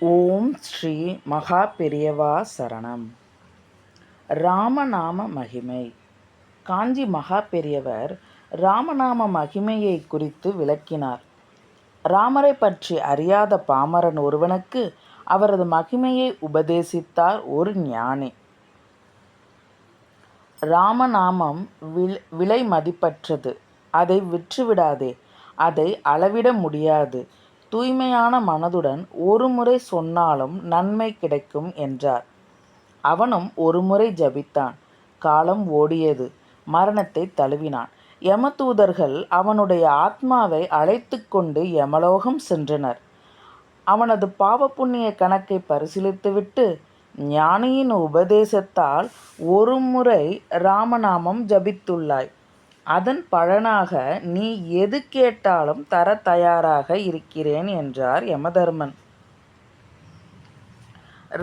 ஓம் ஸ்ரீ மகா பெரியவா சரணம். ராமநாம மகிமை. காஞ்சி மகா பெரியவர் ராமநாம மகிமையை குறித்து விளக்கினார். ராமரை பற்றி அறியாத பாமரன் ஒருவனுக்கு அவரது மகிமையை உபதேசித்தார் ஒரு ஞானி. ராமநாமம் வில் விலை மதிப்பற்றது. அதை விற்றுவிடாதே. அதை அளவிட முடியாது. தூய்மையான மனதுடன் ஒரு முறை சொன்னாலும் நன்மை கிடைக்கும் என்றார். அவனும் ஒரு முறை ஜபித்தான். காலம் ஓடியது. மரணத்தை தழுவினான். யமதூதர்கள் அவனுடைய ஆத்மாவை அழைத்து கொண்டு யமலோகம் சென்றனர். அவனது பாவ புண்ணிய கணக்கை பரிசீலித்துவிட்டு ஞானியின் உபதேசத்தால் ஒரு முறை ராமநாமம் ஜபித்துள்ளாய். அதன் பலனாக நீ எது கேட்டாலும் தர தயாராக இருக்கிறேன் என்றார் யமதர்மன்.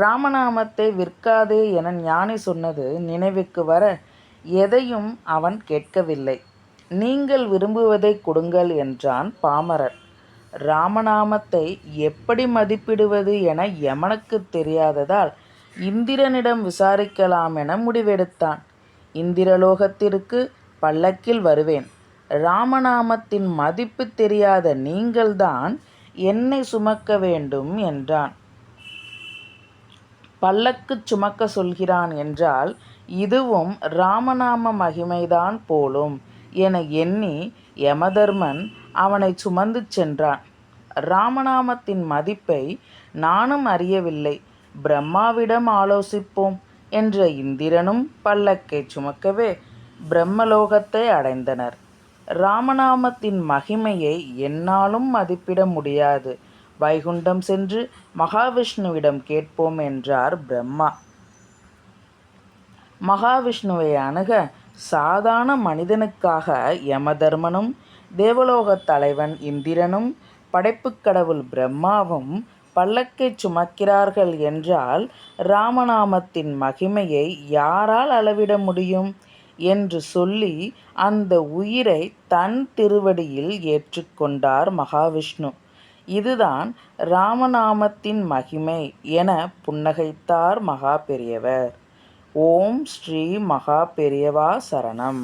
ராமநாமத்தை விற்காதே என ஞானி சொன்னது நினைவுக்கு வர எதையும் அவன் கேட்கவில்லை. நீங்கள் விரும்புவதை கொடுங்கள் என்றான் பாமரர். ராமநாமத்தை எப்படி மதிப்பிடுவது என யமனுக்கு தெரியாததால் இந்திரனிடம் விசாரிக்கலாம் என முடிவெடுத்தான். இந்திரலோகத்திற்கு பல்லக்கில் வருவேன். ராமநாமத்தின் மதிப்பு தெரியாத நீங்கள்தான் என்னை சுமக்க வேண்டும் என்றான். பல்லக்கு சுமக்க சொல்கிறான் என்றால் இதுவும் ராமநாம மகிமைதான் போலும் என எண்ணி யமதர்மன் அவனை சுமந்து சென்றான். ராமநாமத்தின் மதிப்பை நானும் அறியவில்லை. பிரம்மாவிடம் ஆலோசிப்போம் என்ற இந்திரனும் பல்லக்கை சுமக்கவே பிரம்மலோகத்தை அடைந்தனர். ராமநாமத்தின் மகிமையை என்னாலும் மதிப்பிட முடியாது. வைகுண்டம் சென்று மகாவிஷ்ணுவிடம் கேட்போம் என்றார் பிரம்மா. மகாவிஷ்ணுவை அணுக சாதாரண மனிதனுக்காக யமதர்மனும் தேவலோகத் தலைவன் இந்திரனும் படைப்புக் கடவுள் பிரம்மாவும் பல்லக்கை சுமக்கிறார்கள் என்றால் ராமநாமத்தின் மகிமையை யாரால் அளவிட முடியும்? என்று சொல்லி அந்த உயிரை தன் திருவடியில் ஏற்றுக்கொண்டார் மகாவிஷ்ணு. இதுதான் ராமநாமத்தின் மகிமை என புன்னகைத்தார் மகா பெரியவர். ஓம் ஸ்ரீ மகா பெரியவா சரணம்.